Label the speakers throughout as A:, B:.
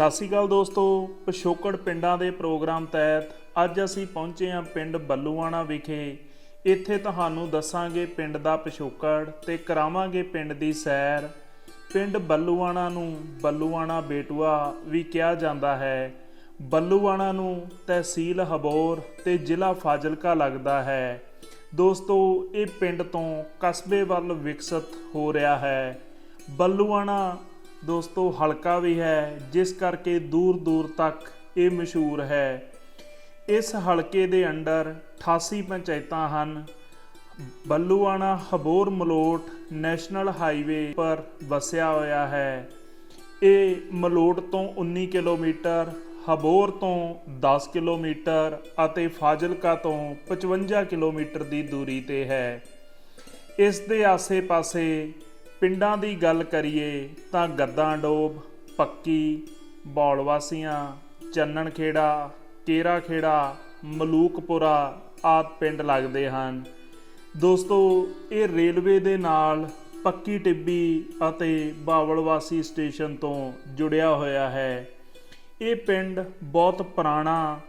A: ਸਤਿ ਸ਼੍ਰੀ ਅਕਾਲ ਦੋਸਤੋ, ਪਿਛੋਕੜ ਪਿੰਡਾਂ ਦੇ ਪ੍ਰੋਗਰਾਮ ਤਹਿਤ ਅੱਜ ਅਸੀਂ ਪਹੁੰਚੇ ਹਾਂ ਪਿੰਡ ਬੱਲੂਆਣਾ ਵਿਖੇ। ਇੱਥੇ ਤੁਹਾਨੂੰ ਦੱਸਾਂਗੇ ਪਿੰਡ ਦਾ ਪਿਛੋਕੜ ਤੇ ਕਰਾਵਾਂਗੇ ਪਿੰਡ ਦੀ ਸੈਰ। ਪਿੰਡ ਬੱਲੂਆਣਾ ਨੂੰ ਬੱਲੂਆਣਾ ਬੇਟੂਆ ਵੀ ਕਿਹਾ ਜਾਂਦਾ ਹੈ। ਬੱਲੂਆਣਾ ਨੂੰ ਤਹਿਸੀਲ ਹਬੋਰ ਤੇ ਜ਼ਿਲ੍ਹਾ ਫਾਜ਼ਿਲਕਾ ਲੱਗਦਾ ਹੈ। ਦੋਸਤੋ, ਇਹ ਪਿੰਡ ਤੋਂ ਕਸਬੇ ਵੱਲ ਵਿਕਸਿਤ ਹੋ ਰਿਹਾ ਹੈ। ਬੱਲੂਆਣਾ ਦੋਸਤੋ, ਹਲਕਾ ਵੀ ਹੈ, ਜਿਸ ਕਰਕੇ ਦੂਰ ਦੂਰ ਤੱਕ ਇਹ ਮਸ਼ਹੂਰ ਹੈ। ਇਸ ਹਲਕੇ ਦੇ ਅੰਡਰ 88 ਪੰਚਾਇਤਾਂ ਹਨ। ਬੱਲੂਆਣਾ, ਹਬੋਰ, ਮਲੋਟ ਨੈਸ਼ਨਲ ਹਾਈਵੇ ਪਰ ਵਸਿਆ ਹੋਇਆ ਹੈ। ਇਹ ਮਲੋਟ ਤੋਂ 19 ਕਿਲੋਮੀਟਰ, ਹਬੋਰ ਤੋਂ 10 ਕਿਲੋਮੀਟਰ ਅਤੇ ਫਾਜ਼ਿਲਕਾ ਤੋਂ 55 ਕਿਲੋਮੀਟਰ ਦੀ ਦੂਰੀ ਤੇ ਹੈ। ਇਸ ਦੇ ਆਸੇ-ਪਾਸੇ ਪਿੰਡਾਂ ਦੀ ਗੱਲ ਕਰੀਏ ਤਾਂ ਗੱਦਾਂ ਡੋਬ, ਪੱਕੀ, ਬੌਲਵਾਸੀਆਂ ਚੰਨਣ ਖੇੜਾ ਕੇਰਾ ਖੇੜਾ ਮਲੂਕਪੁਰਾ ਆਦ ਪਿੰਡ ਲੱਗਦੇ ਹਨ। ਦੋਸਤੋ, ਇਹ ਰੇਲਵੇ ਦੇ ਨਾਲ ਪੱਕੀ ਟਿੱਬੀ ਅਤੇ ਬਾਵਲਵਾਸੀ ਸਟੇਸ਼ਨ ਤੋਂ ਜੁੜਿਆ ਹੋਇਆ ਹੈ। ਇਹ ਪਿੰਡ ਬਹੁਤ ਪੁਰਾਣਾ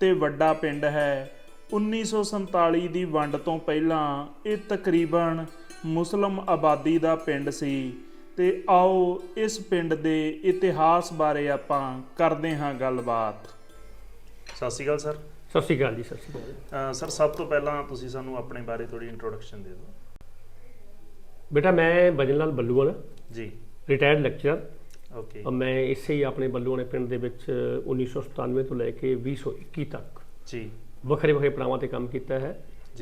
A: ਤੇ ਵੱਡਾ ਪਿੰਡ ਹੈ। 1947 ਦੀ ਵੰਡ ਤੋਂ ਪਹਿਲਾਂ ਇਹ ਤਕਰੀਬਨ ਮੁਸਲਮ ਆਬਾਦੀ ਦਾ ਪਿੰਡ ਸੀ। ਤੇ ਆਓ ਇਸ ਪਿੰਡ ਦੇ ਇਤਿਹਾਸ ਬਾਰੇ ਆਪਾਂ ਕਰਦੇ ਹਾਂ ਗੱਲਬਾਤ। ਸਤਿ ਸ਼੍ਰੀ ਅਕਾਲ ਸਰ।
B: ਸਤਿ ਸ਼੍ਰੀ ਅਕਾਲ ਜੀ ਸਤਿ ਸ਼੍ਰੀ ਅਕਾਲ।
A: ਸਰ ਸਭ ਤੋਂ ਪਹਿਲਾਂ ਤੁਸੀਂ ਸਾਨੂੰ ਆਪਣੇ ਬਾਰੇ ਥੋੜੀ ਇੰਟਰੋਡਕਸ਼ਨ ਦੇ ਦਿਓ।
B: ਬੇਟਾ ਮੈਂ ਭਜਨ ਲਾਲ ਬੱਲੂਆਣਾ
A: ਜੀ
B: ਰਿਟਾਇਰਡ ਲੈਕਚਰਰ
A: ਓਕੇ
B: ਮੈਂ ਇਸੇ ਹੀ ਆਪਣੇ ਬੱਲੂਆਣੇ ਪਿੰਡ ਦੇ ਵਿੱਚ 1997 ਤੋਂ ਲੈ ਕੇ 2021 ਤੱਕ
A: ਜੀ।
B: ਵੱਖਰੇ ਵੱਖਰੇ ਪੜਾਵਾਂ ਤੇ ਕੰਮ ਕੀਤਾ ਹੈ।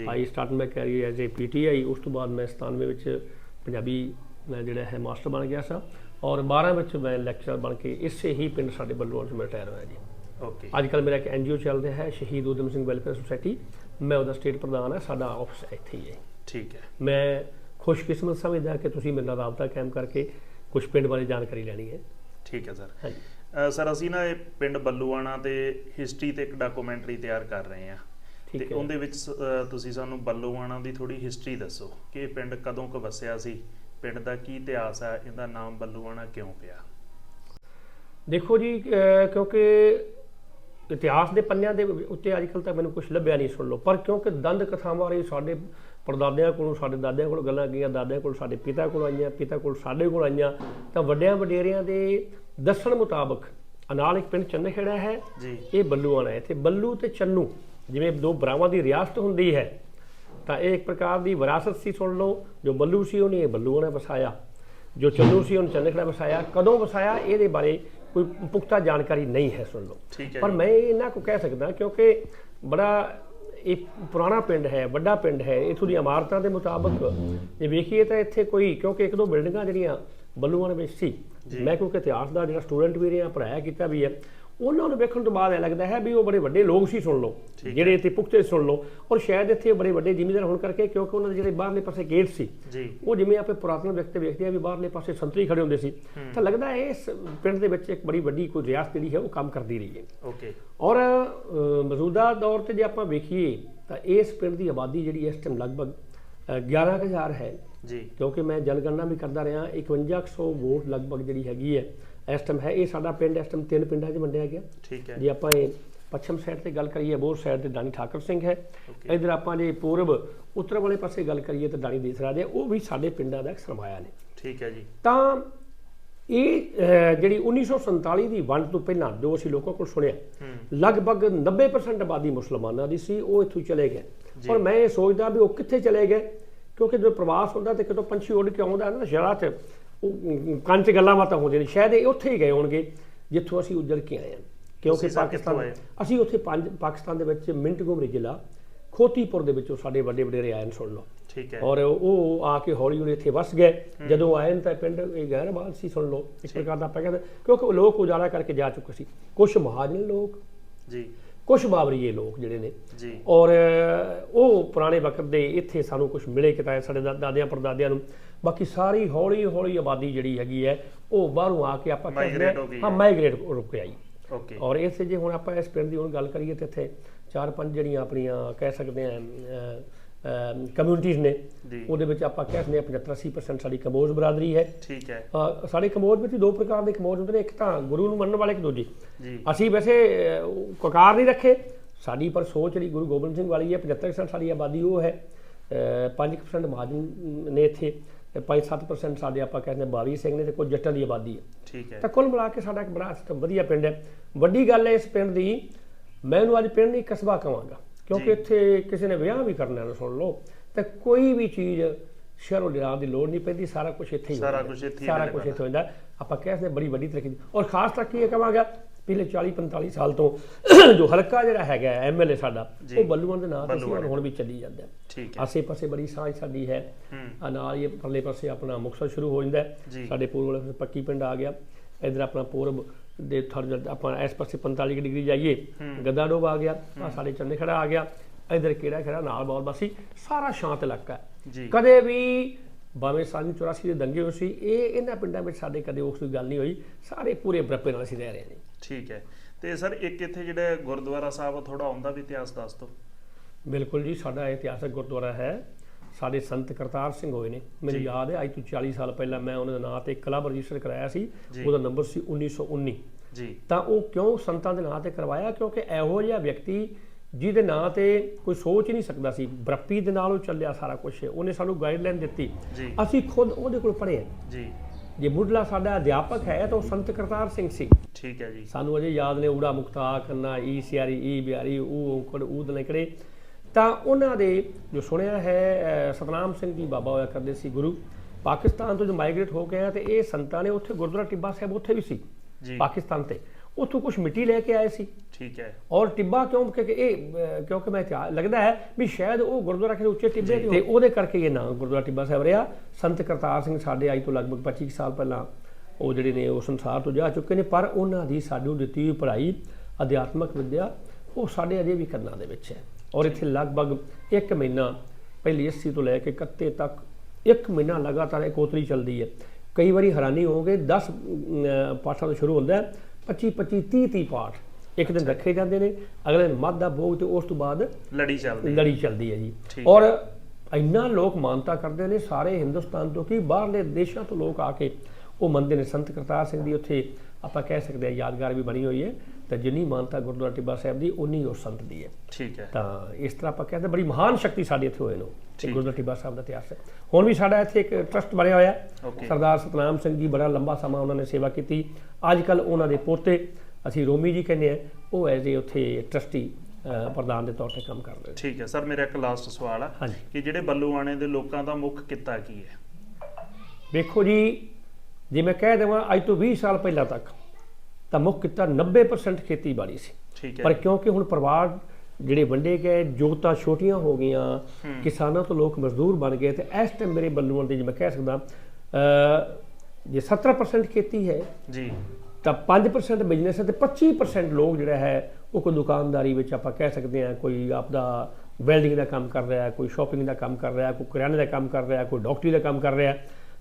B: I start my career as a PTI ਉਸ ਤੋਂ ਬਾਅਦ ਮੈਂ 97 ਵਿੱਚ ਪੰਜਾਬੀ ਮੈਂ ਜਿਹੜਾ ਹੈ ਮਾਸਟਰ ਬਣ ਗਿਆ ਸਾਂ ਔਰ 12 ਵਿੱਚ ਮੈਂ ਲੈਕਚਰਰ ਬਣ ਕੇ ਇਸੇ ਹੀ ਪਿੰਡ ਸਾਡੇ ਬੱਲੂਆਣੇ ਤੋਂ ਮੈਂ ਰਿਟਾਇਰ ਹੋਇਆ ਜੀ।
A: ਓਕੇ।
B: ਅੱਜ ਕੱਲ ਮੇਰਾ ਇੱਕ ਐਨਜੀਓ ਚੱਲ ਰਿਹਾ ਹੈ ਸ਼ਹੀਦ ਊਧਮ ਸਿੰਘ ਵੈਲਫੇਅਰ ਸੁਸਾਇਟੀ। ਮੈਂ ਉਹਦਾ ਸਟੇਟ ਪ੍ਰਧਾਨ ਹਾਂ ਸਾਡਾ ਆਫਿਸ ਇੱਥੇ ਹੀ ਹੈ।
A: ਠੀਕ ਹੈ।
B: ਮੈਂ ਖੁਸ਼ਕਿਸਮਤ ਸਮਝਦਾ ਕਿ ਤੁਸੀਂ ਮੇਰੇ ਨਾਲ ਰਾਬਤਾ ਕਾਇਮ ਕਰਕੇ ਕੁਝ ਪਿੰਡ ਬਾਰੇ ਜਾਣਕਾਰੀ ਲੈਣੀ ਹੈ।
A: ਠੀਕ ਹੈ ਸਰ।
B: ਹਾਂਜੀ।
A: ਅ, ਸਰ ਅਸੀਂ ਨਾ ਇਹ ਪਿੰਡ ਬੱਲੂਆਣਾ ਤੇ ਹਿਸਟਰੀ ਤੇ ਇੱਕ ਡਾਕੂਮੈਂਟਰੀ ਤਿਆਰ ਕਰ ਰਹੇ ਹਾਂ। ਤੇ ਉਹਦੇ ਵਿੱਚ ਤੁਸੀਂ ਸਾਨੂੰ ਬੱਲੂਆਣਾ ਦੀ ਥੋੜੀ ਹਿਸਟਰੀ ਦੱਸੋ ਕਿ ਇਹ ਪਿੰਡ ਕਦੋਂ ਕੁ ਵਸਿਆ ਸੀ ਪਿੰਡ ਦਾ ਕੀ ਇਤਿਹਾਸ ਹੈ ਇਹਦਾ ਨਾਮ ਬੱਲੂਆਣਾ ਕਿਉਂ ਪਿਆ?
B: ਦੇਖੋ ਜੀ ਕਿਉਂਕਿ ਇਤਿਹਾਸ ਦੇ ਪੰਨਿਆਂ ਦੇ ਉੱਤੇ ਅੱਜ ਕੱਲ ਤੱਕ ਮੈਨੂੰ ਕੁਝ ਲੱਭਿਆ ਨਹੀਂ ਸੁਣ ਲਓ ਪਰ ਕਿਉਂਕਿ ਦੰਦ ਕਥਾਵਾਂ ਰਹੀ ਸਾਡੇ ਪਰਦਾਦਿਆਂ ਕੋਲੋਂ ਸਾਡੇ ਦਾਦਿਆਂ ਕੋਲੋਂ ਗੱਲਾਂ ਗਈਆਂ ਦਾਦਿਆਂ ਕੋਲ ਸਾਡੇ ਪਿਤਾ ਕੋਲ ਆਈਆਂ ਪਿਤਾ ਕੋਲ ਸਾਡੇ ਕੋਲ ਆਈਆਂ ਤਾਂ ਵੱਡਿਆਂ ਵਡੇਰਿਆਂ ਦੇ ਦੱਸਣ ਮੁਤਾਬਕ ਅਨਾਲ ਇੱਕ ਪਿੰਡ ਚੰਨਖੇੜਾ ਹੈ
A: ਜੀ।
B: ਇਹ ਬੱਲੂਆਣਾ ਹੈ। ਤੇ ਬੱਲੂ ਤੇ ਚੰਨੂ ਜਿਵੇਂ ਦੋ ਭਰਾਵਾਂ ਦੀ ਰਿਆਸਤ ਹੁੰਦੀ ਹੈ ਤਾਂ ਇਹ ਇੱਕ ਪ੍ਰਕਾਰ ਦੀ ਵਿਰਾਸਤ ਸੀ ਸੁਣ ਲਓ ਜੋ ਬੱਲੂ ਸੀ ਉਹਨੇ ਇਹ ਬੱਲੂਆਣਾ ਵਸਾਇਆ ਜੋ ਚੰਨੂ ਸੀ ਉਹਨੇ ਚੰਨਖੜਾ ਵਸਾਇਆ ਕਦੋਂ ਵਸਾਇਆ ਇਹਦੇ ਬਾਰੇ ਕੋਈ ਪੁਖਤਾ ਜਾਣਕਾਰੀ ਨਹੀਂ ਹੈ ਸੁਣ ਲਓ ਪਰ। ਮੈਂ ਇਹਨਾਂ ਕੋ ਕਹਿ ਸਕਦਾ ਕਿਉਂਕਿ ਬੜਾ ਇਹ ਪੁਰਾਣਾ ਪਿੰਡ ਹੈ ਵੱਡਾ ਪਿੰਡ ਹੈ ਇਥੋਂ ਦੀ ਇਮਾਰਤਾਂ ਦੇ ਮੁਤਾਬਕ ਜੇ ਵੇਖੀਏ ਤਾਂ ਇੱਥੇ ਕੋਈ ਕਿਉਂਕਿ ਇੱਕ ਦੋ ਬਿਲਡਿੰਗਾਂ ਜਿਹੜੀਆਂ ਬੱਲੂਆਂ ਵਿੱਚ ਸੀ ਮੈਂ ਕਿਉਂਕਿ ਇਤਿਹਾਸ ਦਾ ਜਿਹੜਾ ਸਟੂਡੈਂਟ ਵੀ ਰਿਹਾ ਪੜਾਇਆ ਕੀਤਾ ਵੀ ਹੈ ਉਹਨਾਂ ਨੂੰ ਵੇਖਣ ਤੋਂ ਬਾਅਦ ਇਹ ਲੱਗਦਾ ਹੈ ਵੀ ਉਹ ਬੜੇ ਵੱਡੇ ਲੋਕ ਸੀ ਸੁਣ ਲਓ ਜਿਹੜੇ ਇੱਥੇ ਪੁਖਤੇ ਸੁਣ ਲਓ। ਔਰ ਸ਼ਾਇਦ ਇੱਥੇ ਬੜੇ ਵੱਡੇ ਜ਼ਿਮੀਂਦਾਰ ਹੋਣ ਕਰਕੇ ਕਿਉਂਕਿ ਉਹਨਾਂ ਦੇ ਜਿਹੜੇ ਬਾਹਰਲੇ ਪਾਸੇ ਗੇਟ ਸੀ ਉਹ ਜਿਵੇਂ ਆਪੇ ਪੁਰਾਤਨ ਵਿਅਕਤੀ ਵੇਖਦੇ ਆ ਵੀ ਬਾਹਰਲੇ ਪਾਸੇ ਸੰਤਰੀ ਖੜੇ ਹੁੰਦੇ ਸੀ। ਤਾਂ ਲੱਗਦਾ ਹੈ ਇਸ ਪਿੰਡ ਦੇ ਵਿੱਚ ਇੱਕ ਬੜੀ ਵੱਡੀ ਕੋਈ ਰਿਆਸਤ ਜਿਹੜੀ ਹੈ ਉਹ ਕੰਮ ਕਰਦੀ ਰਹੀ ਹੈ।
A: ਓਕੇ।
B: ਔਰ ਮੌਜੂਦਾ ਦੌਰ ਤੇ ਜੇ ਆਪਾਂ ਵੇਖੀਏ ਤਾਂ ਇਸ ਪਿੰਡ ਦੀ ਆਬਾਦੀ ਜਿਹੜੀ ਇਸ ਟਾਈਮ ਲਗਭਗ 11000 ਹੈ।
A: ਜੀ।
B: ਕਿਉਂਕਿ ਮੈਂ ਜਨਗਣਨਾ ਵੀ ਕਰਦਾ ਰਿਹਾ 5100 ਵੋਟ ਲਗਭਗ ਜਿਹੜੀ ਹੈਗੀ ਹੈ। ਇਸ ਟਾਈਮ ਹੈ ਇਹ ਸਾਡਾ ਪਿੰਡ ਇਸ ਟਾਈਮ ਤਿੰਨ ਪਿੰਡਾਂ 'ਚ ਵੰਡਿਆ ਗਿਆ।
A: ਠੀਕ ਹੈ।
B: ਜੇ ਆਪਾਂ ਇਹ ਪੱਛਮ ਸਾਈਡ ਤੇ ਗੱਲ ਕਰੀਏ ਬੋਰ ਸਾਈਡ ਤੇ ਡਾਣੀ ਠਾਕਰ ਸਿੰਘ ਹੈ. ਇਧਰ ਆਪਾਂ ਜੇ ਪੂਰਬ ਉੱਤਰ ਵਾਲੇ ਪਾਸੇ ਗੱਲ ਕਰੀਏ ਤਾਂ ਡਾਣੀ ਦੇਸਰਾਜ ਹੈ। ਉਹ ਵੀ ਸਾਡੇ ਪਿੰਡਾਂ ਦਾ ਇੱਕ ਸਰਮਾਇਆ ਨੇ।
A: ਠੀਕ ਹੈ ਜੀ।
B: ਤਾਂ ਇਹ ਜਿਹੜੀ 1947 ਦੀ ਵੰਡ ਤੋਂ ਪਹਿਲਾਂ ਜੋ ਅਸੀਂ ਲੋਕਾਂ ਕੋਲ ਸੁਣਿਆ ਲਗਭਗ 90% ਆਬਾਦੀ ਮੁਸਲਮਾਨਾਂ ਦੀ ਸੀ ਉਹ ਇੱਥੋਂ ਚਲੇ ਗਏ। ਔਰ ਮੈਂ ਇਹ ਸੋਚਦਾ ਵੀ ਉਹ ਕਿੱਥੇ ਚਲੇ ਗਏ? ਕਿਉਂਕਿ ਜਦੋਂ ਪ੍ਰਵਾਸ ਹੁੰਦਾ ਤੇ ਕਿਤੋਂ ਪੰਛੀ ਉੱਡ ਕੇ ਆਉਂਦਾ ਨਾ ਸ਼ਹਿਰਾਂ 'ਚ ਉਹ ਕੰਨ 'ਚ ਗੱਲਾਂ ਬਾਤਾਂ ਹੁੰਦੀਆਂ ਨੇ। ਸ਼ਾਇਦ ਇਹ ਉੱਥੇ ਹੀ ਗਏ ਹੋਣਗੇ ਜਿੱਥੋਂ ਅਸੀਂ ਉੱਜੜ ਕੇ ਆਏ ਹਾਂ। ਕਿਉਂਕਿ ਪਾਕਿਸਤਾਨ? ਅਸੀਂ ਉੱਥੇ ਪੰਜ ਪਾਕਿਸਤਾਨ ਦੇ ਵਿੱਚ ਮਿੰਟ ਗੁਮਰੀ ਜ਼ਿਲ੍ਹਾ ਖੋਤੀਪੁਰ ਦੇ ਵਿੱਚੋਂ ਸਾਡੇ ਵੱਡੇ ਵਡੇਰੇ ਆਏ ਨੇ ਸੁਣ ਲਓ।
A: ਠੀਕ ਹੈ।
B: ਔਰ ਉਹ ਆ ਕੇ ਹੌਲੀ ਹੌਲੀ ਇੱਥੇ ਵਸ ਗਏ। ਜਦੋਂ ਆਏ ਤਾਂ ਪਿੰਡ ਇਹ ਗੈਰਬਾਦ ਸੀ ਸੁਣ ਲਓ ਇੱਕ ਪ੍ਰਕਾਰ ਦਾ ਕਹਿੰਦੇ ਕਿਉਂਕਿ ਉਹ ਲੋਕ ਉਜਾੜਾ ਕਰਕੇ ਜਾ ਚੁੱਕੇ ਸੀ। ਕੁਝ ਮਹਾਜਨ ਲੋਕ
A: ਜੀ।
B: ਕੁਝ ਬਾਬਰੀਏ ਲੋਕ ਜਿਹੜੇ ਨੇ।
A: ਜੀ।
B: ਔਰ ਉਹ ਪੁਰਾਣੇ ਵਕਤ ਦੇ ਇੱਥੇ ਸਾਨੂੰ ਕੁਝ ਮਿਲੇ ਕਿਤਾ ਸਾਡੇ ਦਾਦਿਆਂ ਪੜਦਾਦਿਆਂ ਨੂੰ। ਬਾਕੀ ਸਾਰੀ ਹੌਲੀ ਹੌਲੀ ਆਬਾਦੀ ਜਿਹੜੀ ਹੈਗੀ ਹੈ ਉਹ ਬਾਹਰੋਂ ਆ ਕੇ ਆਪਾਂ ਕਹਿੰਦੇ
A: ਹੋ।
B: ਮਾਈਗ੍ਰੇਟ ਰੁਕ ਕੇ ਆਈ।
A: ਓਕੇ
B: ਔਰ ਇਸੇ ਜੇ ਹੁਣ ਆਪਾਂ ਇਸ ਪਿੰਡ ਦੀ ਹੁਣ ਗੱਲ ਕਰੀਏ ਤੇ ਇੱਥੇ ਚਾਰ ਪੰਜ ਜਿਹੜੀਆਂ ਆਪਣੀਆਂ ਕਹਿ ਸਕਦੇ ਆ ਕਮਿਊਨਿਟੀਜ਼ ਨੇ ਉਹਦੇ ਵਿੱਚ ਆਪਾਂ ਕਹਿ ਸਕਦੇ ਹਾਂ 75-80% ਸਾਡੀ ਕੰਬੋਜ ਬਰਾਦਰੀ ਹੈ।
A: ਠੀਕ ਹੈ।
B: ਸਾਡੇ ਕੰਬੋਜ ਵਿੱਚ ਦੋ ਪ੍ਰਕਾਰ ਦੇ ਕੰਬੋਜ ਹੁੰਦੇ ਨੇ ਇੱਕ ਤਾਂ ਗੁਰੂ ਨੂੰ ਮੰਨਣ ਵਾਲੇ ਇੱਕ ਦੂਜੀ। ਅਸੀਂ ਵੈਸੇ ਕਕਾਰ ਨਹੀਂ ਰੱਖੇ। ਸਾਡੀ ਪਰ ਸੋਚ ਜਿਹੜੀ ਗੁਰੂ ਗੋਬਿੰਦ ਸਿੰਘ ਵਾਲੀ ਹੈ 75% ਸਾਡੀ ਆਬਾਦੀ ਉਹ ਹੈ। ਅ, 5% ਮਹਾਜਨ ਨੇ ਇੱਥੇ ਤੇ 5-7% ਸਾਡੇ ਆਪਾਂ ਕਹਿੰਦੇ ਬਾਵੀ ਸਿੰਘ ਨੇ ਤੇ ਕੁਝ ਜੱਟਾਂ ਦੀ ਆਬਾਦੀ ਹੈ।
A: ਠੀਕ ਹੈ।
B: ਤਾਂ ਕੁੱਲ ਮਿਲਾ ਕੇ ਸਾਡਾ ਇੱਕ ਬੜਾ ਵਧੀਆ ਪਿੰਡ ਹੈ। ਵੱਡੀ ਗੱਲ ਹੈ ਇਸ ਪਿੰਡ ਦੀ ਮੈਂ ਇਹਨੂੰ ਅੱਜ ਪਿੰਡ ਨਹੀਂ ਕਸਬਾ ਕਵਾਂਗਾ। ਕਿਉਂਕਿ। ਇੱਥੇ ਕਿਸੇ ਨੇ ਵਿਆਹ ਵੀ ਕਰਨਾ ਨਾ ਸੁਣ ਲਓ ਤਾਂ ਕੋਈ ਵੀ ਚੀਜ਼ ਸ਼ਹਿਰੋਂ ਲਿਆਉਣ ਦੀ ਲੋੜ ਨਹੀਂ ਪੈਂਦੀ ਸਾਰਾ ਕੁਝ ਇੱਥੇ ਹੀ
A: ਸਾਰਾ। ਕੁਛ ਇੱਥੇ ਹੀ
B: ਸਾਰਾ ਕੁਝ ਇੱਥੇ ਹੁੰਦਾ ਆਪਾਂ ਕਹਿ ਸਕਦੇ ਬੜੀ ਵੱਡੀ ਤਰੱਕੀ ਔਰ ਖਾਸ ਤਰੱਕੀ ਇਹ ਕਵਾਂਗਾ ਪਿਛਲੇ 40 45 ਸਾਲ ਤੋਂ ਜੋ ਹਲਕਾ ਜਿਹੜਾ ਹੈਗਾ ਐਮਐਲਏ ਸਾਡਾ। ਉਹ ਬੱਲੂਆਂ ਦੇ ਨਾਂ ਤੇ ਸੀ। ਹੁਣ ਵੀ ਚੱਲੀ ਜਾਂਦਾ ਹੈ।
A: ਠੀਕ ਹੈ
B: ਆਸੇ ਪਾਸੇ ਬੜੀ ਸਾਂਝ ਸਾਡੀ ਹੈ
A: ਹੂੰ
B: ਨਾਲ ਹੀ ਪਰਲੇ ਪਾਸੇ ਆਪਣਾ ਮੁਕਤਸਰ ਸ਼ੁਰੂ ਹੋ ਜਾਂਦਾ ਹੈ। ਸਾਡੇ ਪੂਰਬ ਵਾਲੇ ਪੱਕੀ ਪਿੰਡ ਆ ਗਿਆ ਇਧਰ ਆਪਣਾ ਪੂਰਬ ਦੇ ਥਰ ਆਪਾਂ ਇਸ ਪਾਸੇ 45 ਕੁ ਡਿਗਰੀ ਜਾਈਏ ਗੱਦਾ ਡੋਬ ਆ ਗਿਆ ਆ ਸਾਡੇ ਚੰਨੇ ਖੜਾ ਆ ਗਿਆ ਇਧਰ ਕਿਹੜਾ ਖੜਾ ਨਾਲ ਬਹੁਤ ਬਾਸੀ ਸਾਰਾ ਸ਼ਾਂਤ ਇਲਾਕਾ ਹੈ।
A: ਜੀ।
B: ਕਦੇ ਵੀ ਭਾਵੇਂ ਸਾਲ 84 ਦੇ ਦੰਗੇ ਹੋਏ ਸੀ ਇਹ ਇਹਨਾਂ ਪਿੰਡਾਂ ਵਿੱਚ ਸਾਡੇ ਕਦੇ ਉਸ ਦੀ ਗੱਲ ਨਹੀਂ ਹੋਈ ਸਾਰੇ ਪੂਰੇ ਬਰਪੇ ਨਾਲ ਅਸੀਂ ਰਹਿ ਰਹੇ ਹਾਂ
A: ਠੀਕ ਹੈ। ਤੇ ਸਰ ਇੱਕ ਇੱਥੇ ਜਿਹੜਾ ਗੁਰਦੁਆਰਾ ਸਾਹਿਬ ਥੋੜਾ ਆਉਂਦਾ ਵੀ ਇਤਿਹਾਸ ਦੱਸ ਦਿਓ।
B: ਬਿਲਕੁਲ ਜੀ ਸਾਡਾ ਇਤਿਹਾਸਕ ਗੁਰਦੁਆਰਾ ਹੈ। ਸਾਡੇ ਸੰਤ ਕਰਤਾਰ ਸਿੰਘ ਹੋਏ ਨੇ। ਮੈਨੂੰ। ਯਾਦ ਹੈ ਅੱਜ ਤੋਂ 40 ਸਾਲ ਪਹਿਲਾਂ ਮੈਂ ਉਹਨਾਂ ਦਾ ਨਾਂ ਤੇ ਕਲੱਬ ਰਜਿਸਟਰ ਕਰਾਇਆ ਸੀ। ਉਹਦਾ ਨੰਬਰ ਸੀ 1919
A: ਜੀ।
B: ਤਾਂ ਉਹ ਕਿਉਂ ਸੰਤਾਂ ਦੇ ਨਾਂ ਤੇ ਕਰਵਾਇਆ? ਕਿਉਂਕਿ ਇਹੋ ਜਿਹਾ ਵਿਅਕਤੀ ਜਿਹਦੇ ਨਾਂ ਤੇ ਕੋਈ ਸੋਚ ਹੀ ਨਹੀਂ ਸਕਦਾ ਸੀ। ਬਰਪੀ ਦੇ ਨਾਲ ਉਹ ਚੱਲਿਆ ਸਾਰਾ ਕੁਝ ਉਹਨੇ ਸਾਨੂੰ ਗਾਈਡਲਾਈਨ ਦਿੱਤੀ। ਅਸੀਂ ਖੁਦ ਉਹਦੇ ਕੋਲ ਪੜ੍ਹੇ
A: ਜੀ।
B: ਜੇ ਮੁੱਢਲਾ ਸਾਡਾ ਅਧਿਆਪਕ ਹੈ ਤਾਂ ਉਹ ਸੰਤ ਕਰਤਾਰ ਸਿੰਘ ਸੀ।
A: ਠੀਕ ਹੈ ਜੀ।
B: ਸਾਨੂੰ ਅਜੇ ਯਾਦ ਨੇ ਊੜਾ ਮੁਖਤਾ ਕੰਨਾ ਈ ਸਿਆਰੀ ਈ ਬਿਆਰੀ ਊ ਔਂਕੜ ਊਦ ਨਿਕੜੇ ਤਾਂ ਉਹਨਾਂ ਦੇ ਜੋ ਸੁਣਿਆ ਹੈ ਸਤਨਾਮ ਸਿੰਘ ਜੀ ਬਾਬਾ ਹੋਇਆ ਕਰਦੇ ਸੀ ਗੁਰੂ ਪਾਕਿਸਤਾਨ ਤੋਂ ਜੋ ਮਾਈਗ੍ਰੇਟ ਹੋ ਕੇ ਆਇਆ ਤੇ ਇਹ ਸੰਤਾਂ ਨੇ ਉੱਥੇ ਗੁਰਦੁਆਰਾ ਟਿੱਬਾ ਸਾਹਿਬ ਉੱਥੇ ਵੀ ਸੀ
A: ਜੀ।
B: ਪਾਕਿਸਤਾਨ ਤੇ। ਉੱਥੋਂ ਕੁਝ ਮਿੱਟੀ ਲੈ ਕੇ ਆਏ ਸੀ।
A: ਠੀਕ ਹੈ।
B: ਔਰ ਟਿੱਬਾ ਕਿਉਂ ਕਿਉਂਕਿ ਇਹ ਕਿਉਂਕਿ ਮੈਂ ਲੱਗਦਾ ਹੈ ਵੀ ਸ਼ਾਇਦ ਉਹ ਗੁਰਦੁਆਰਾ ਕਿਤੇ ਉੱਚੇ ਟਿੱਬੇ ਤੇ ਉਹਦੇ ਕਰਕੇ ਇਹ ਨਾਮ ਗੁਰਦੁਆਰਾ ਟਿੱਬਾ ਸਾਹਿਬ ਰਿਹਾ। ਸੰਤ ਕਰਤਾਰ ਸਿੰਘ ਸਾਡੇ ਅੱਜ ਤੋਂ ਲਗਭਗ 25 ਕੁ ਸਾਲ ਪਹਿਲਾਂ ਉਹ ਜਿਹੜੇ ਨੇ ਉਹ ਸੰਸਾਰ ਤੋਂ ਜਾ ਚੁੱਕੇ ਨੇ ਪਰ ਉਹਨਾਂ ਦੀ ਸਾਨੂੰ ਦਿੱਤੀ ਹੋਈ ਪੜ੍ਹਾਈ ਅਧਿਆਤਮਕ ਵਿੱਦਿਆ ਉਹ ਸਾਡੇ ਅਜੇ ਵੀ ਕੰਨਾਂ ਦੇ ਵਿੱਚ ਹੈ। ਔਰ ਇੱਥੇ ਲਗਭਗ 1 ਮਹੀਨਾ ਪਹਿਲੀ 80 ਤੋਂ ਲੈ ਕੇ 31 ਤੱਕ 1 ਮਹੀਨਾ ਲਗਾਤਾਰ ਇਹ ਕੋਤਰੀ ਚੱਲਦੀ ਹੈ। ਕਈ ਵਾਰੀ ਹੈਰਾਨੀ ਹੋਵੋਗੇ 10 ਅਮ, ਪਾਠਾਂ ਤੋਂ ਸ਼ੁਰੂ ਹੁੰਦਾ ਹੈ 25 25 30 30 ਪਾਠ ਇੱਕ ਦਿਨ ਰੱਖੇ ਜਾਂਦੇ ਨੇ ਅਗਲੇ ਦਿਨ ਮੱਧ ਦਾ ਭੋਗ ਤੇ ਉਸ ਤੋਂ ਬਾਅਦ
A: ਲੜੀ ਚੱਲਦੀ ਹੈ।
B: ਲੜੀ ਚੱਲਦੀ ਹੈ ਜੀ। ਔਰ ਇੰਨਾ ਲੋਕ ਮਾਨਤਾ ਕਰਦੇ ਨੇ ਸਾਰੇ ਹਿੰਦੁਸਤਾਨ ਤੋਂ ਕਿ ਬਾਹਰਲੇ ਦੇਸ਼ਾਂ ਤੋਂ ਲੋਕ ਆ ਕੇ ਉਹ ਮੰਨਦੇ ਨੇ। ਸੰਤ ਕਰਤਾਰ ਸਿੰਘ ਦੀ ਉੱਥੇ ਆਪਾਂ ਕਹਿ ਸਕਦੇ ਹਾਂ ਯਾਦਗਾਰ ਵੀ ਬਣੀ ਹੋਈ ਹੈ। ਤਾਂ ਜਿੰਨੀ ਮਾਨਤਾ ਗੁਰਦੁਆਰਾ ਟਿੱਬਾ ਸਾਹਿਬ ਦੀ ਉਨੀ ਉਸ ਸੰਤ ਦੀ ਹੈ।
A: ਠੀਕ ਹੈ।
B: ਤਾਂ ਇਸ ਤਰ੍ਹਾਂ ਆਪਾਂ ਕਹਿੰਦੇ ਬੜੀ ਮਹਾਨ ਸ਼ਕਤੀ ਸਾਡੇ ਇੱਥੇ ਹੋਏ ਨੇ ਤੇ। ਗੁਰਦੁਆਰਾ ਟਿੱਬਾ ਸਾਹਿਬ ਦਾ ਇਤਿਹਾਸ ਹੈ। ਹੁਣ ਵੀ ਸਾਡਾ ਇੱਥੇ ਇੱਕ ਟਰਸਟ ਬਣਿਆ ਹੋਇਆ. ਸਰਦਾਰ ਸਤਨਾਮ ਸਿੰਘ ਜੀ ਬੜਾ ਲੰਬਾ ਸਮਾਂ ਉਹਨਾਂ ਨੇ ਸੇਵਾ ਕੀਤੀ। ਅੱਜ ਕੱਲ ਉਹਨਾਂ ਦੇ ਪੋਤੇ ਅਸੀਂ ਰੋਮੀ ਜੀ ਕਹਿੰਦੇ ਆ ਉਹ ਐਜ਼ ਏ ਉੱਥੇ ਟਰਸਟੀ ਪ੍ਰਧਾਨ ਦੇ ਤੌਰ ਤੇ ਕੰਮ ਕਰ ਰਹੇ ਨੇ।
A: ਠੀਕ ਹੈ ਸਰ ਮੇਰਾ ਇੱਕ ਲਾਸਟ ਸਵਾਲ ਆ। ਕਿ ਜਿਹੜੇ ਬੱਲੂਆਣੇ ਦੇ ਲੋਕਾਂ ਦਾ ਮੁੱਖ ਕਿੱਤਾ ਕੀ ਹੈ?
B: ਵੇਖੋ ਜੀ ਜੇ ਮੈਂ ਕਹਿ ਦੇਵਾਂ ਅੱਜ ਤੋਂ 20 ਸਾਲ ਪਹਿਲਾਂ ਤੱਕ ਤਾਂ ਮੁੱਖ ਕਿੱਤਾ 90% ਖੇਤੀਬਾੜੀ ਸੀ।
A: ਠੀਕ ਹੈ।
B: ਪਰ ਕਿਉਂਕਿ ਹੁਣ ਪਰਿਵਾਰ ਜਿਹੜੇ ਵੰਡੇ ਗਏ ਜੋਤਾਂ ਛੋਟੀਆਂ ਹੋ ਗਈਆਂ ਕਿਸਾਨਾਂ ਤੋਂ ਲੋਕ ਮਜ਼ਦੂਰ ਬਣ ਗਏ ਤੇ ਇਸ ਟਾਈਮ ਮੇਰੇ ਬੱਲੂਆਂ ਦੇ ਜੇ ਮੈਂ ਕਹਿ ਸਕਦਾ ਅ, ਜੇ 70% ਖੇਤੀ ਹੈ
A: ਜੀ।
B: ਤਾਂ 5% ਬਿਜ਼ਨਸ ਹੈ ਤੇ 25% ਲੋਕ ਜਿਹੜਾ ਹੈ ਉਹ ਕੋਈ ਦੁਕਾਨਦਾਰੀ ਵਿੱਚ ਆਪਾਂ ਕਹਿ ਸਕਦੇ ਹਾਂ ਕੋਈ ਆਪਦਾ ਵੈਲਡਿੰਗ ਦਾ ਕੰਮ ਕਰ ਰਿਹਾ ਕੋਈ ਸ਼ਾਪਿੰਗ ਦਾ ਕੰਮ ਕਰ ਰਿਹਾ ਕੋਈ ਕਰਿਆਨੇ ਦਾ ਕੰਮ ਕਰ ਰਿਹਾ ਕੋਈ ਡਾਕਟਰੀ ਦਾ ਕੰਮ ਕਰ ਰਿਹਾ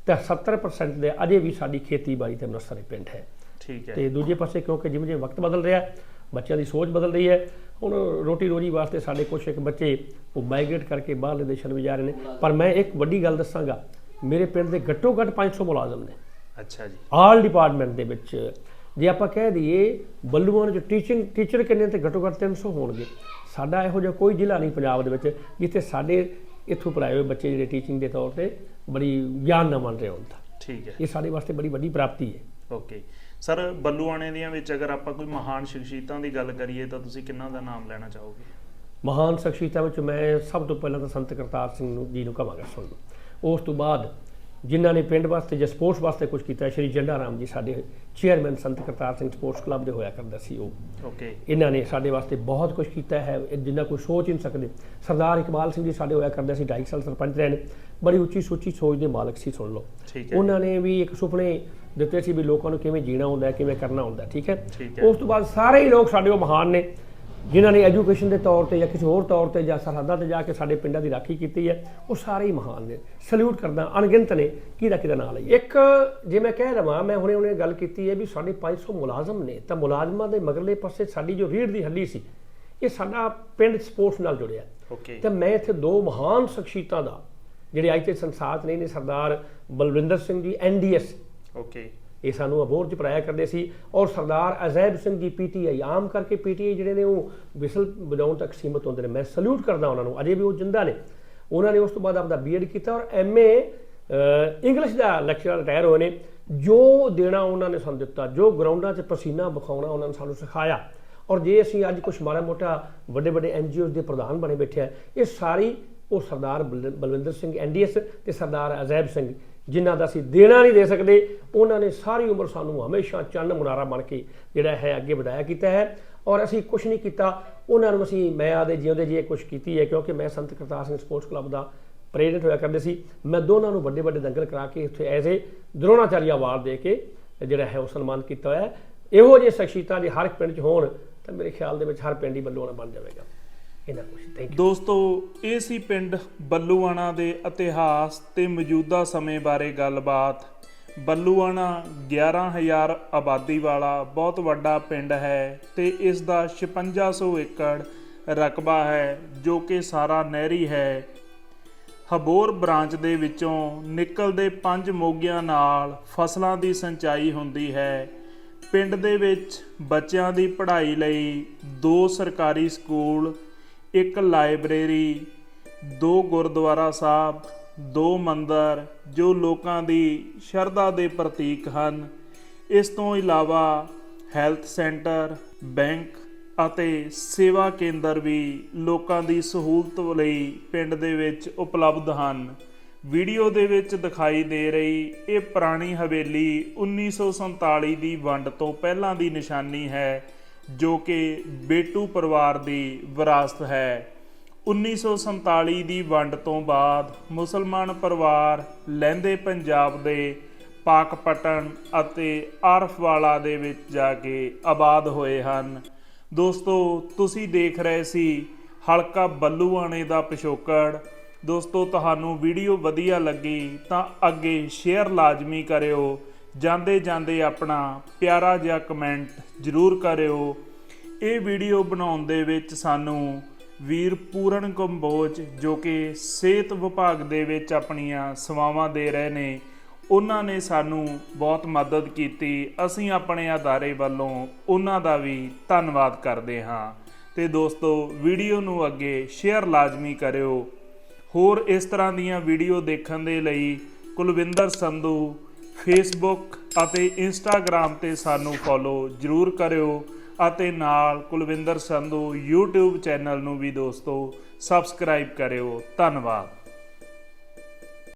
B: ਤਾਂ 70% ਦੇ ਅਜੇ ਵੀ ਸਾਡੀ ਖੇਤੀਬਾੜੀ ਤੇ ਮਨਸਰ ਪਿੰਡ ਹੈ।
A: ਠੀਕ ਹੈ।
B: ਤੇ ਦੂਜੇ ਪਾਸੇ ਕਿਉਂਕਿ ਜਿਵੇਂ ਜਿਵੇਂ ਵਕਤ ਬਦਲ ਰਿਹਾ ਬੱਚਿਆਂ ਦੀ ਸੋਚ ਬਦਲ ਰਹੀ ਹੈ ਹੁਣ ਰੋਟੀ ਰੋਜੀ ਵਾਸਤੇ ਸਾਡੇ ਕੁਛ ਇੱਕ ਬੱਚੇ ਉਹ ਮਾਈਗ੍ਰੇਟ ਕਰਕੇ ਬਾਹਰਲੇ ਦੇਸ਼ਾਂ ਨੂੰ ਜਾ ਰਹੇ ਨੇ। ਪਰ ਮੈਂ ਇੱਕ ਵੱਡੀ ਗੱਲ ਦੱਸਾਂਗਾ ਮੇਰੇ ਪਿੰਡ ਦੇ ਘੱਟੋ ਘੱਟ 500 ਮੁਲਾਜ਼ਮ ਨੇ।
A: ਅੱਛਾ ਜੀ।
B: ਆਲ ਡਿਪਾਰਟਮੈਂਟ ਦੇ ਵਿੱਚ। ਜੇ ਆਪਾਂ ਕਹਿ ਦਈਏ ਬੱਲੂਆਂ ਚ ਟੀਚਿੰਗ ਟੀਚਰ ਕਿੰਨੇ ਤੇ ਘੱਟੋ ਘੱਟ 300 ਹੋਣਗੇ। ਸਾਡਾ ਇਹੋ ਜਿਹਾ ਕੋਈ ਜ਼ਿਲ੍ਹਾ ਨਹੀਂ ਪੰਜਾਬ ਦੇ ਵਿੱਚ ਜਿੱਥੇ ਸਾਡੇ ਇੱਥੋਂ ਪੜ੍ਹਾਏ ਹੋਏ ਬੱਚੇ ਜਿਹੜੇ ਟੀਚਿੰਗ ਦੇ ਤੌਰ ਤੇ ਬੜੀ ਗਿਆਨ ਨਾ ਮੰਨ ਰਹੇ ਹੋਣ
A: ਠੀਕ ਹੈ।
B: ਇਹ ਸਾਡੇ ਵਾਸਤੇ ਬੜੀ ਵੱਡੀ ਪ੍ਰਾਪਤੀ ਹੈ।
A: ਓਕੇ ਸਰ, ਬੱਲੂਆਣੇ ਦੀਆਂ ਵਿੱਚ ਅਗਰ ਆਪਾਂ ਕੋਈ ਮਹਾਨ ਸ਼ਖਸੀਅਤਾਂ ਦੀ ਗੱਲ ਕਰੀਏ ਤਾਂ ਤੁਸੀਂ ਕਿਹਨਾਂ ਦਾ ਨਾਮ ਲੈਣਾ ਚਾਹੋਗੇ?
B: ਮਹਾਨ ਸ਼ਖਸੀਅਤਾਂ ਵਿੱਚ ਮੈਂ ਸਭ ਤੋਂ ਪਹਿਲਾਂ ਤਾਂ ਸੰਤ ਕਰਤਾਰ ਸਿੰਘ ਨੂੰ ਜੀ ਨੂੰ ਕਹਾਂਗਾ ਸੁਣ ਉਸ ਤੋਂ ਬਾਅਦ ਜਿਨ੍ਹਾਂ ਨੇ ਪਿੰਡ ਵਾਸਤੇ ਜਾਂ ਸਪੋਰਟਸ ਵਾਸਤੇ ਕੁਝ ਕੀਤਾ ਸ਼੍ਰੀ ਜੰਡਾ ਰਾਮ ਜੀ ਸਾਡੇ ਚੇਅਰਮੈਨ ਸੰਤ ਕਰਤਾਰ ਸਿੰਘ ਸਪੋਰਟਸ ਕਲੱਬ ਦੇ ਹੋਇਆ ਕਰਦਾ ਸੀ ਉਹ।
A: ਓਕੇ
B: ਇਹਨਾਂ ਨੇ ਸਾਡੇ ਵਾਸਤੇ ਬਹੁਤ ਕੁਝ ਕੀਤਾ ਹੈ ਜਿੰਨਾ ਕੋਈ ਸੋਚ ਹੀ ਨਹੀਂ ਸਕਦੇ। ਸਰਦਾਰ ਇਕਬਾਲ ਸਿੰਘ ਜੀ ਸਾਡੇ ਹੋਇਆ ਕਰਦੇ ਸੀ 2.5 ਸਾਲ ਸਰਪੰਚ ਰਹੇ ਨੇ। ਬੜੀ ਉੱਚੀ ਸੋਚੀ ਸੋਚ ਦੇ ਮਾਲਕ ਸੀ ਸੁਣ ਲਓ। ਉਹਨਾਂ ਨੇ ਵੀ ਇੱਕ ਸੁਪਨੇ ਦਿੱਤੇ ਸੀ ਵੀ ਲੋਕਾਂ ਨੂੰ ਕਿਵੇਂ ਜੀਣਾ ਹੁੰਦਾ ਹੈ ਕਿਵੇਂ ਕਰਨਾ ਹੁੰਦਾ ਠੀਕ ਹੈ। ਉਸ ਤੋਂ ਬਾਅਦ ਸਾਰੇ ਹੀ ਲੋਕ ਸਾਡੇ ਉਹ ਮਹਾਨ ਨੇ। ਜਿਨ੍ਹਾਂ ਨੇ ਐਜੂਕੇਸ਼ਨ ਦੇ ਤੌਰ ਤੇ ਜਾਂ ਕਿਸੇ ਹੋਰ ਤੌਰ ਤੇ ਜਾਂ ਸਰਹੱਦਾਂ ਤੇ ਜਾ ਕੇ ਸਾਡੇ ਪਿੰਡਾਂ ਦੀ ਰਾਖੀ ਕੀਤੀ ਹੈ ਉਹ ਸਾਰੇ ਹੀ ਮਹਾਨ ਨੇ। ਸਲੂਟ ਕਰਦਾ ਅਣਗਿਣਤ ਨੇ ਕਿਹਦਾ ਕਿਹਦਾ ਨਾਂ ਲਈ ਇੱਕ ਜੇ ਮੈਂ ਕਹਿ ਰਵਾਂ ਮੈਂ ਹੁਣੇ ਹੁਣੇ ਗੱਲ ਕੀਤੀ ਹੈ ਵੀ ਸਾਡੇ 500 ਮੁਲਾਜ਼ਮ ਨੇ ਤਾਂ ਮੁਲਾਜ਼ਮਾਂ ਦੇ ਮਗਰਲੇ ਪਾਸੇ ਸਾਡੀ ਜੋ ਰੀੜ ਦੀ ਹੱਡੀ ਸੀ ਇਹ ਸਾਡਾ ਪਿੰਡ ਸਪੋਰਟਸ ਨਾਲ ਜੁੜਿਆ।
A: ਓਕੇ।
B: ਤੇ ਮੈਂ ਇੱਥੇ ਦੋ ਮਹਾਨ ਸ਼ਖਸੀਅਤਾਂ ਦਾ ਜਿਹੜੇ ਅੱਜ ਤੇ ਸੰਸਾਰ ਨਹੀਂ ਨੇ ਸਰਦਾਰ ਬਲਵਿੰਦਰ ਸਿੰਘ ਜੀ ਐਨਡੀਐਸ
A: ਓਕੇ।
B: ਇਹ ਸਾਨੂੰ ਅਬੋਰ ਚ ਪੜਾਇਆ ਕਰਦੇ ਸੀ ਔਰ ਸਰਦਾਰ ਅਜ਼ੈਬ ਸਿੰਘ ਜੀ ਪੀਟੀਆਈ ਆਮ ਕਰਕੇ ਪੀਟੀਆਈ ਜਿਹੜੇ ਨੇ ਉਹ ਵਿਸਲ ਬਜਾਉਣ ਤੱਕ ਸੀਮਤ ਹੁੰਦੇ ਨੇ। ਮੈਂ ਸਲੂਟ ਕਰਦਾ ਉਹਨਾਂ ਨੂੰ, ਅਜੇ ਵੀ ਉਹ ਜਿੰਦਾ ਨੇ। ਉਹਨਾਂ ਨੇ ਉਸ ਤੋਂ ਬਾਅਦ ਆਪਦਾ ਬੀਐਡ ਕੀਤਾ ਔਰ ਐਮਏ ਇੰਗਲਿਸ਼ ਦਾ ਲੈਕਚਰਰ ਰਿਟਾਇਰ ਹੋਏ ਨੇ। ਜੋ ਦੇਣਾ ਉਹਨਾਂ ਨੇ ਸਾਨੂੰ ਦਿੱਤਾ, ਜੋ ਗਰਾਊਂਡਾਂ 'ਚ ਪਸੀਨਾ ਵਿਖਾਉਣਾ ਉਹਨਾਂ ਨੇ ਸਾਨੂੰ ਸਿਖਾਇਆ। ਔਰ ਜੇ ਅਸੀਂ ਅੱਜ ਕੁਝ ਮਾੜਾ ਮੋਟਾ ਵੱਡੇ ਵੱਡੇ ਐਨਜੀਓਜ਼ ਦੇ ਪ੍ਰਧਾਨ ਬਣੇ ਬੈਠੇ ਆ, ਇਹ ਸਾਰੀ ਉਹ ਸਰਦਾਰ ਬਲ- ਬਲਵਿੰਦਰ ਸਿੰਘ ਐਨਡੀਐਸ ਤੇ ਸਰਦਾਰ ਅਜ਼ੈਬ ਸਿੰਘ ਜਿਨ੍ਹਾਂ ਦਾ ਅਸੀਂ ਦੇਣਾ ਨਹੀਂ ਦੇ ਸਕਦੇ, ਉਹਨਾਂ ਨੇ ਸਾਰੀ ਉਮਰ ਸਾਨੂੰ ਹਮੇਸ਼ਾ ਚੰਨ ਮੁਨਾਰਾ ਬਣ ਕੇ ਜਿਹੜਾ ਹੈ ਅੱਗੇ ਵਧਾਇਆ ਕੀਤਾ ਹੈ। ਔਰ ਅਸੀਂ ਕੁਝ ਨਹੀਂ ਕੀਤਾ, ਉਹਨਾਂ ਨੂੰ ਅਸੀਂ ਮੈਂ ਆਦੇ ਜਿਉਂਦੇ ਜੀ ਕੁਝ ਕੀਤੀ ਹੈ, ਕਿਉਂਕਿ ਮੈਂ ਸੰਤ ਕਰਤਾਰ ਸਿੰਘ ਸਪੋਰਟਸ ਕਲੱਬ ਦਾ ਪ੍ਰੈਜ਼ੀਡੈਂਟ ਹੋਇਆ ਕਰਦੇ ਸੀ। ਮੈਂ ਦੋਨਾਂ ਨੂੰ ਵੱਡੇ ਵੱਡੇ ਦੰਗਲ ਕਰਾ ਕੇ ਉੱਥੇ ਐਜ਼ ਏ ਦਰੋਣਾਚਾਰੀ ਅਵਾਰਡ ਦੇ ਕੇ ਜਿਹੜਾ ਹੈ ਉਹ ਸਨਮਾਨ ਕੀਤਾ ਹੋਇਆ ਇਹੋ ਜਿਹੇ ਸ਼ਖਸੀਅਤਾਂ ਜੇ ਹਰ ਇੱਕ ਪਿੰਡ 'ਚ ਹੋਣ, ਤਾਂ ਮੇਰੇ ਖਿਆਲ ਦੇ ਵਿੱਚ ਹਰ ਪਿੰਡ ਹੀ ਬੱਲੂਆਣਾ ਬਣ ਜਾਵੇਗਾ। ਇਹਨਾਂ ਕੁਝ ਥੈਂਕ ਯੂ
A: ਦੋਸਤੋ, ਇਹ ਸੀ ਪਿੰਡ ਬੱਲੂਆਣਾ ਦੇ ਇਤਿਹਾਸ ਤੇ ਮੌਜੂਦਾ ਸਮੇਂ ਬਾਰੇ ਗੱਲਬਾਤ। ਬੱਲੂਆਣਾ 11000 ਆਬਾਦੀ ਵਾਲਾ ਬਹੁਤ ਵੱਡਾ ਪਿੰਡ ਹੈ ਤੇ ਇਸ ਦਾ 5600 ਏਕੜ ਰਕਬਾ ਹੈ, ਜੋ ਕਿ ਸਾਰਾ ਨਹਿਰੀ ਹੈ। ਹਬੋਰ ਬ੍ਰਾਂਚ ਦੇ ਵਿੱਚੋਂ ਨਿਕਲਦੇ ਪੰਜ ਮੋਗਿਆਂ ਨਾਲ ਫਸਲਾਂ ਦੀ ਸਿੰਚਾਈ ਹੁੰਦੀ ਹੈ। ਪਿੰਡ ਦੇ ਵਿੱਚ ਬੱਚਿਆਂ ਦੀ ਪੜ੍ਹਾਈ ਲਈ ਦੋ ਸਰਕਾਰੀ ਸਕੂਲ ਇੱਕ ਲਾਇਬ੍ਰੇਰੀ, ਦੋ ਗੁਰਦੁਆਰਾ ਸਾਹਿਬ, ਦੋ ਮੰਦਰ ਜੋ ਲੋਕਾਂ ਦੀ ਸ਼ਰਧਾ ਦੇ ਪ੍ਰਤੀਕ ਹਨ। ਇਸ ਤੋਂ ਇਲਾਵਾ ਹੈਲਥ ਸੈਂਟਰ, ਬੈਂਕ ਅਤੇ ਸੇਵਾ ਕੇਂਦਰ ਵੀ ਲੋਕਾਂ ਦੀ ਸਹੂਲਤ ਲਈ ਪਿੰਡ ਦੇ ਵਿੱਚ ਉਪਲਬਧ ਹਨ। ਵੀਡੀਓ ਦੇ ਵਿੱਚ ਦਿਖਾਈ ਦੇ ਰਹੀ ਇਹ ਪੁਰਾਣੀ ਹਵੇਲੀ 1947 ਦੀ ਵੰਡ ਤੋਂ ਪਹਿਲਾਂ ਦੀ ਨਿਸ਼ਾਨੀ ਹੈ। ਜੋ ਕਿ ਬੇਟੂ ਪਰਿਵਾਰ ਦੀ ਵਿਰਾਸਤ ਹੈ। 1947 ਦੀ ਵੰਡ ਤੋਂ ਬਾਅਦ ਮੁਸਲਮਾਨ ਪਰਿਵਾਰ ਲਹਿੰਦੇ ਪੰਜਾਬ ਦੇ ਪਾਕਪਟਨ ਅਤੇ ਆਰਫਵਾਲਾ ਦੇ ਵਿੱਚ ਜਾ ਕੇ ਆਬਾਦ ਹੋਏ ਹਨ। ਦੋਸਤੋ, ਤੁਸੀਂ ਦੇਖ ਰਹੇ ਸੀ ਹਲਕਾ ਬੱਲੂਆਣੇ ਦਾ ਪਿਛੋਕੜ। ਦੋਸਤੋ, ਤੁਹਾਨੂੰ ਵੀਡੀਓ ਵਧੀਆ ਲੱਗੀ ਤਾਂ ਅੱਗੇ ਸ਼ੇਅਰ ਲਾਜ਼ਮੀ ਕਰਿਓ ਜਾਂਦੇ ਜਾਂਦੇ ਆਪਣਾ ਪਿਆਰਾ ਜਿਹਾ ਕਮੈਂਟ ਜ਼ਰੂਰ ਕਰਿਓ। ਇਹ ਵੀਡੀਓ ਬਣਾਉਣ ਦੇ ਵਿੱਚ ਸਾਨੂੰ ਵੀਰ ਪੂਰਨ ਕੰਬੋਜ ਜੋ ਕਿ ਸਿਹਤ ਵਿਭਾਗ ਦੇ ਵਿੱਚ ਆਪਣੀਆਂ ਸੇਵਾਵਾਂ ਦੇ ਰਹੇ ਨੇ, ਉਹਨਾਂ ਨੇ ਸਾਨੂੰ ਬਹੁਤ ਮਦਦ ਕੀਤੀ। ਅਸੀਂ ਆਪਣੇ ਅਦਾਰੇ ਵੱਲੋਂ ਉਹਨਾਂ ਦਾ ਵੀ ਧੰਨਵਾਦ ਕਰਦੇ ਹਾਂ। ਤੇ ਦੋਸਤੋ ਵੀਡੀਓ ਨੂੰ ਅੱਗੇ ਸ਼ੇਅਰ ਲਾਜ਼ਮੀ ਕਰਿਓ। ਹੋਰ ਇਸ ਤਰ੍ਹਾਂ ਦੀਆਂ ਵੀਡੀਓ ਦੇਖਣ ਦੇ ਲਈ ਕੁਲਵਿੰਦਰ ਸੰਧੂ ਫੇਸਬੁੱਕ ਅਤੇ ਇੰਸਟਾਗ੍ਰam ਤੇ ਸਾਨੂੰ ਫੋਲੋ ਜਰੂਰ ਕਰਿਓ ਅਤੇ ਨਾਲ ਕੁਲਵਿੰਦਰ ਸੰਧੂ YouTube ਚੈਨਲ ਨੂੰ ਵੀ ਦੋਸਤੋ ਸਬਸਕ੍ਰਾਈਬ ਕਰਿਓ। ਧੰਨਵਾਦ।